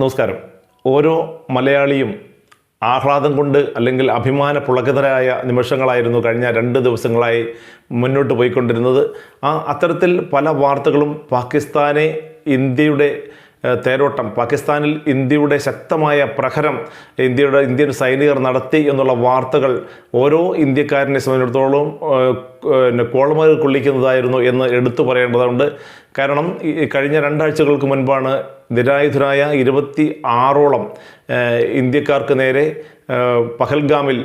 നമസ്കാരം. ഓരോ മലയാളിയും ആഹ്ലാദം കൊണ്ട് അല്ലെങ്കിൽ അഭിമാന പുളകിതരായ നിമിഷങ്ങളായിരുന്നു കഴിഞ്ഞ രണ്ട് ദിവസങ്ങളായി മുന്നോട്ട് പോയിക്കൊണ്ടിരുന്നത്. ആ അത്തരത്തിൽ പല വാർത്തകളും പാകിസ്ഥാനെ ഇന്ത്യയുടെ തേരോട്ടം. പാകിസ്ഥാനിൽ ഇന്ത്യയുടെ ശക്തമായ പ്രഹരം ഇന്ത്യയുടെ ഇന്ത്യൻ സൈനികർ നടത്തി എന്നുള്ള വാർത്തകൾ ഓരോ ഇന്ത്യക്കാരനെ സംബന്ധിച്ചിടത്തോളം പിന്നെ കോളമകൾ കൊള്ളിക്കുന്നതായിരുന്നു എന്ന് എടുത്തു പറയേണ്ടതുണ്ട്. കാരണം കഴിഞ്ഞ രണ്ടാഴ്ചകൾക്ക് മുൻപാണ് നിരായുധരായ ഇരുപത്തി ആറോളം ഇന്ത്യക്കാർക്ക് നേരെ പഹൽഗാമിൽ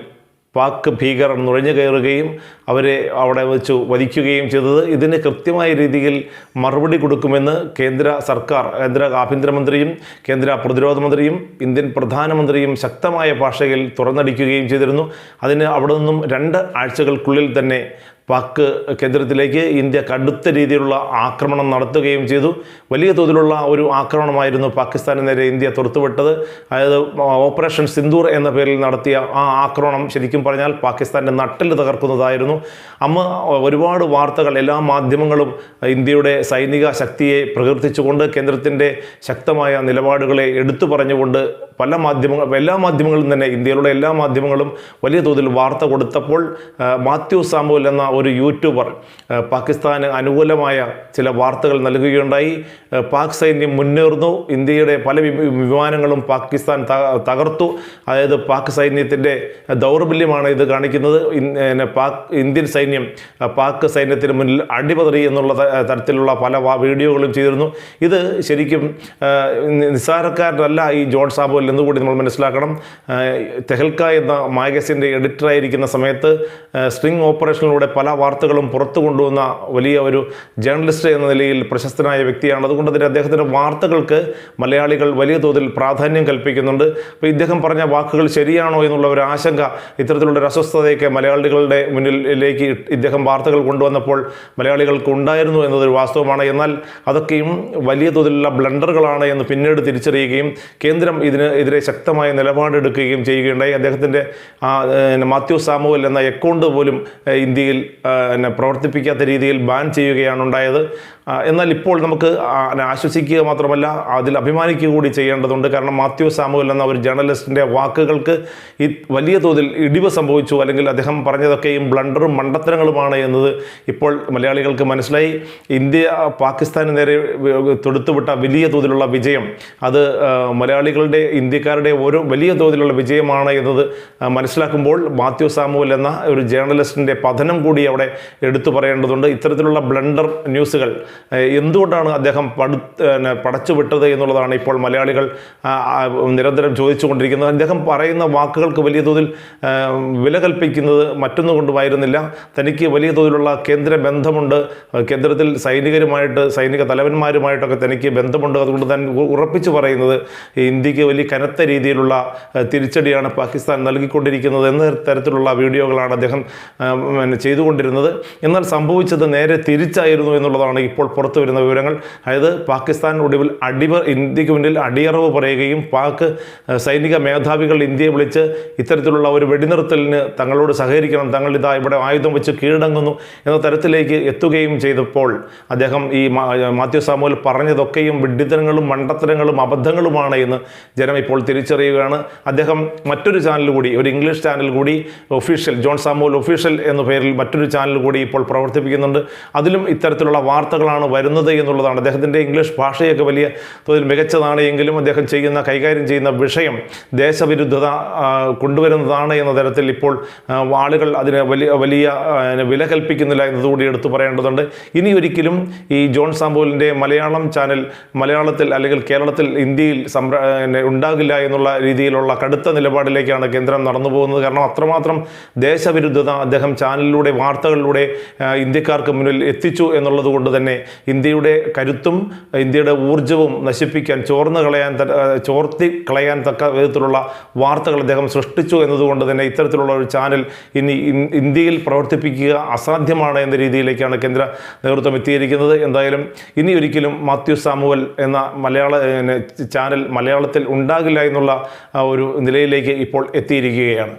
പാക് ഭീകരർ നുഴഞ്ഞു കയറുകയും അവരെ അവിടെ വെച്ച് വധിക്കുകയും ചെയ്തത് ഇതിന് കൃത്യമായ രീതിയിൽ മറുപടി കൊടുക്കുമെന്ന് കേന്ദ്ര സർക്കാർ കേന്ദ്ര ആഭ്യന്തരമന്ത്രിയും കേന്ദ്ര പ്രതിരോധ മന്ത്രിയും ഇന്ത്യൻ പ്രധാനമന്ത്രിയും ശക്തമായ ഭാഷയിൽ തുറന്നടിക്കുകയും ചെയ്തിരുന്നു. അതിന് അവിടെ നിന്നും രണ്ട് ആഴ്ചകൾക്കുള്ളിൽ തന്നെ പാക് കേന്ദ്രത്തിലേക്ക് ഇന്ത്യ കടുത്ത രീതിയിലുള്ള ആക്രമണം നടത്തുകയും ചെയ്തു. വലിയ തോതിലുള്ള ഒരു ആക്രമണമായിരുന്നു പാകിസ്ഥാന് നേരെ ഇന്ത്യ തുറത്തുവിട്ടത് അതായത് ഓപ്പറേഷൻ സിന്ദൂർ എന്ന പേരിൽ നടത്തിയ ആ ആക്രമണം ശരിക്കും പറഞ്ഞാൽ പാകിസ്ഥാന്റെ നട്ടിൽ തകർക്കുന്നതായിരുന്നു. അമ്മ ഒരുപാട് വാർത്തകൾ എല്ലാ മാധ്യമങ്ങളും ഇന്ത്യയുടെ സൈനിക ശക്തിയെ പ്രകീർത്തിച്ചുകൊണ്ട് കേന്ദ്രത്തിന്റെ ശക്തമായ നിലപാടുകളെ എടുത്തു പറഞ്ഞുകൊണ്ട് പല മാധ്യമങ്ങൾ എല്ലാ മാധ്യമങ്ങളും തന്നെ ഇന്ത്യയിലുള്ള എല്ലാ മാധ്യമങ്ങളും വലിയ തോതിൽ വാർത്ത കൊടുത്തപ്പോൾ മാത്യു സാമുവൽ എന്ന ഒരു യൂട്യൂബർ പാകിസ്ഥാന് അനുകൂലമായ ചില വാർത്തകൾ നൽകുകയുണ്ടായി. പാക് സൈന്യം മുന്നേറുന്നു. ഇന്ത്യയുടെ പല വിമാനങ്ങളും പാകിസ്ഥാൻ തകർത്തു. അതായത് പാക് സൈന്യത്തിന്റെ ദൗർബല്യമാണ് ഇത് കാണിക്കുന്നത്. പാക് ഇന്ത്യൻ സൈന്യം പാക് സൈന്യത്തിന് മുന്നിൽ അടിപതറി എന്നുള്ള തരത്തിലുള്ള പല വീഡിയോകളും ചെയ്തിരുന്നു. ഇത് ശരിക്കും നിസ്സാരക്കാരനല്ല ഈ ജോൺ സാബുവൽ എന്നുകൂടി നമ്മൾ മനസ്സിലാക്കണം. തെഹൽക്ക എന്ന മാഗസിന്റെ എഡിറ്ററായിരിക്കുന്ന സമയത്ത് സ്ട്രിങ് ഓപ്പറേഷനിലൂടെ പല വാർത്തകളും പുറത്തു കൊണ്ടുവന്ന വലിയ ഒരു ജേർണലിസ്റ്റ് എന്ന നിലയിൽ പ്രശസ്തനായ വ്യക്തിയാണ്. അതുകൊണ്ട് തന്നെ അദ്ദേഹത്തിന്റെ വാർത്തകൾക്ക് മലയാളികൾ വലിയ തോതിൽ പ്രാധാന്യം കൽപ്പിക്കുന്നുണ്ട്. അപ്പോൾ ഇദ്ദേഹം പറഞ്ഞ വാക്കുകൾ ശരിയാണോ എന്നുള്ള ഒരു ആശങ്ക ഇത്തരത്തിലുള്ള ഒരു അസ്വസ്ഥതയൊക്കെ മലയാളികളുടെ മുന്നിലേക്ക് ഇദ്ദേഹം വാർത്തകൾ കൊണ്ടുവന്നപ്പോൾ മലയാളികൾക്ക് ഉണ്ടായിരുന്നു എന്നതൊരു വാസ്തവമാണ്. എന്നാൽ അതൊക്കെയും വലിയ തോതിലുള്ള ബ്ലണ്ടറുകളാണ് എന്ന് പിന്നീട് തിരിച്ചറിയുകയും കേന്ദ്രം ഇതിന് എതിരെ ശക്തമായ നിലപാടെടുക്കുകയും ചെയ്യുകയുണ്ടായി. അദ്ദേഹത്തിന്റെ മാത്യു സാമുവൽ എന്ന അക്കൗണ്ട് പോലും ഇന്ത്യയിൽ പിന്നെ പ്രവർത്തിപ്പിക്കാത്ത രീതിയിൽ ബാൻ ചെയ്യുകയാണ് ഉണ്ടായത്. എന്നാൽ ഇപ്പോൾ നമുക്ക് ആശ്വസിക്കുക മാത്രമല്ല അതിൽ അഭിമാനിക്കുക കൂടി ചെയ്യേണ്ടതുണ്ട്. കാരണം മാത്യു സാമുവൽ എന്ന ഒരു ജേർണലിസ്റ്റിന്റെ വാക്കുകൾക്ക് ഈ വലിയ തോതിൽ ഇടിവ് സംഭവിച്ചു. അല്ലെങ്കിൽ അദ്ദേഹം പറഞ്ഞതൊക്കെയും ബ്ലണ്ടറും മണ്ടത്തരങ്ങളുമാണ് എന്നത് ഇപ്പോൾ മലയാളികൾക്ക് മനസ്സിലായി. ഇന്ത്യ പാകിസ്ഥാന് നേരെ തൊടുത്തുവിട്ട വലിയ തോതിലുള്ള വിജയം അത് മലയാളികളുടെ ഇന്ത്യക്കാരുടെ ഓരോ വലിയ തോതിലുള്ള വിജയമാണ് എന്നത് മനസ്സിലാക്കുമ്പോൾ മാത്യു സാമുവൽ എന്ന ഒരു ജേർണലിസ്റ്റിന്റെ പതനം കൂടി അവിടെ എടുത്തു പറയേണ്ടതുണ്ട്. ഇത്തരത്തിലുള്ള ബ്ലണ്ടർ ന്യൂസുകൾ എന്തുകൊണ്ടാണ് അദ്ദേഹം പടു പടച്ചുവിട്ടത് എന്നുള്ളതാണ് ഇപ്പോൾ മലയാളികൾ നിരന്തരം ചോദിച്ചുകൊണ്ടിരിക്കുന്നത്. അദ്ദേഹം പറയുന്ന വാക്കുകൾക്ക് വലിയ തോതിൽ വില കൽപ്പിക്കുന്നത് മറ്റൊന്നും കൊണ്ടുമായിരുന്നില്ല. തനിക്ക് വലിയ തോതിലുള്ള കേന്ദ്ര ബന്ധമുണ്ട്. കേന്ദ്രത്തിൽ സൈനികരുമായിട്ട് സൈനിക തലവന്മാരുമായിട്ടൊക്കെ തനിക്ക് ബന്ധമുണ്ട്. അതുകൊണ്ട് തന്നെ ഉറപ്പിച്ചു പറയുന്നത് ഇന്ത്യയ്ക്ക് വലിയ കനത്ത രീതിയിലുള്ള തിരിച്ചടിയാണ് പാകിസ്ഥാൻ നൽകിക്കൊണ്ടിരിക്കുന്നത് എന്ന തരത്തിലുള്ള വീഡിയോകളാണ് അദ്ദേഹം ചെയ്തുകൊണ്ടിരുന്നത്. എന്നാൽ സംഭവിച്ചത് നേരെ തിരിച്ചായിരുന്നു എന്നുള്ളതാണ് ഇപ്പോൾ പുറത്തു വരുന്ന വിവരങ്ങൾ. അതായത് പാകിസ്ഥാൻ ഒടുവിൽ അടിവ് ഇന്ത്യയ്ക്ക് മുന്നിൽ അടിയറവ് പറയുകയും പാക് സൈനിക മേധാവികൾ ഇന്ത്യയെ വിളിച്ച് ഇത്തരത്തിലുള്ള ഒരു വെടിനിർത്തലിന് തങ്ങളോട് സഹകരിക്കണം. തങ്ങൾ ഇതാ ഇവിടെ ആയുധം വെച്ച് കീഴടങ്ങുന്നു എന്ന തരത്തിലേക്ക് എത്തുകയും ചെയ്തപ്പോൾ അദ്ദേഹം ഈ മാത്യു സാമുവൽ പറഞ്ഞതൊക്കെയും വിഡ്ഢിത്തരങ്ങളും മണ്ടത്തരങ്ങളും അബദ്ധങ്ങളുമാണ് എന്ന് ജനം ഇപ്പോൾ തിരിച്ചറിയുകയാണ്. അദ്ദേഹം മറ്റൊരു ചാനൽ കൂടി ഒരു ഇംഗ്ലീഷ് ചാനൽ കൂടി ഒഫീഷ്യൽ ജോൺ സാമുവൽ ഒഫീഷ്യൽ എന്ന പേരിൽ മറ്റൊരു ചാനൽ കൂടി ഇപ്പോൾ പ്രവർത്തിപ്പിക്കുന്നുണ്ട്. അതിലും ഇത്തരത്തിലുള്ള വാർത്തകളാണ് വരുന്നത് എന്നുള്ളതാണ്. അദ്ദേഹത്തിന്റെ ഇംഗ്ലീഷ് ഭാഷയൊക്കെ വലിയ തോതിൽ മികച്ചതാണ് എങ്കിലും അദ്ദേഹം ചെയ്യുന്ന കൈകാര്യം ചെയ്യുന്ന വിഷയം ദേശവിരുദ്ധത കൊണ്ടുവരുന്നതാണ് എന്ന തരത്തിൽ ഇപ്പോൾ ആളുകൾ അതിന് വലിയ വലിയ വില കൽപ്പിക്കുന്നില്ല എന്നതുകൂടി എടുത്തു പറയേണ്ടതുണ്ട്. ഇനി ഒരിക്കലും ഈ ജോൺ സാമ്പോലിന്റെ മലയാളം ചാനൽ മലയാളത്തിൽ അല്ലെങ്കിൽ കേരളത്തിൽ ഇന്ത്യയിൽ സംര ഉണ്ടാകില്ല എന്നുള്ള രീതിയിലുള്ള കടുത്ത നിലപാടിലേക്കാണ് കേന്ദ്രം നടന്നു പോകുന്നത്. കാരണം അത്രമാത്രം ദേശവിരുദ്ധത അദ്ദേഹം ചാനലിലൂടെ വാർത്തകളിലൂടെ ഇന്ത്യക്കാർക്ക് മുന്നിൽ എത്തിച്ചു എന്നുള്ളത് കൊണ്ട് തന്നെ ഇന്ത്യയുടെ കരുത്തും ഇന്ത്യയുടെ ഊർജവും നശിപ്പിക്കാൻ ചോർന്ന് കളയാൻ ചോർത്തി കളയാൻ തക്ക വിധത്തിലുള്ള വാർത്തകൾ അദ്ദേഹം സൃഷ്ടിച്ചു എന്നതുകൊണ്ട് തന്നെ ഇത്തരത്തിലുള്ള ഒരു ചാനൽ ഇനി ഇന്ത്യയിൽ പ്രവർത്തിപ്പിക്കുക അസാധ്യമാണ് എന്ന രീതിയിലേക്കാണ് കേന്ദ്ര നേതൃത്വം എത്തിയിരിക്കുന്നത്. എന്തായാലും ഇനി ഒരിക്കലും മാത്യു സാമുവൽ എന്ന മലയാള ചാനൽ മലയാളത്തിൽ ഉണ്ടാകില്ല എന്നുള്ള ഒരു നിലയിലേക്ക് ഇപ്പോൾ എത്തിയിരിക്കുകയാണ്.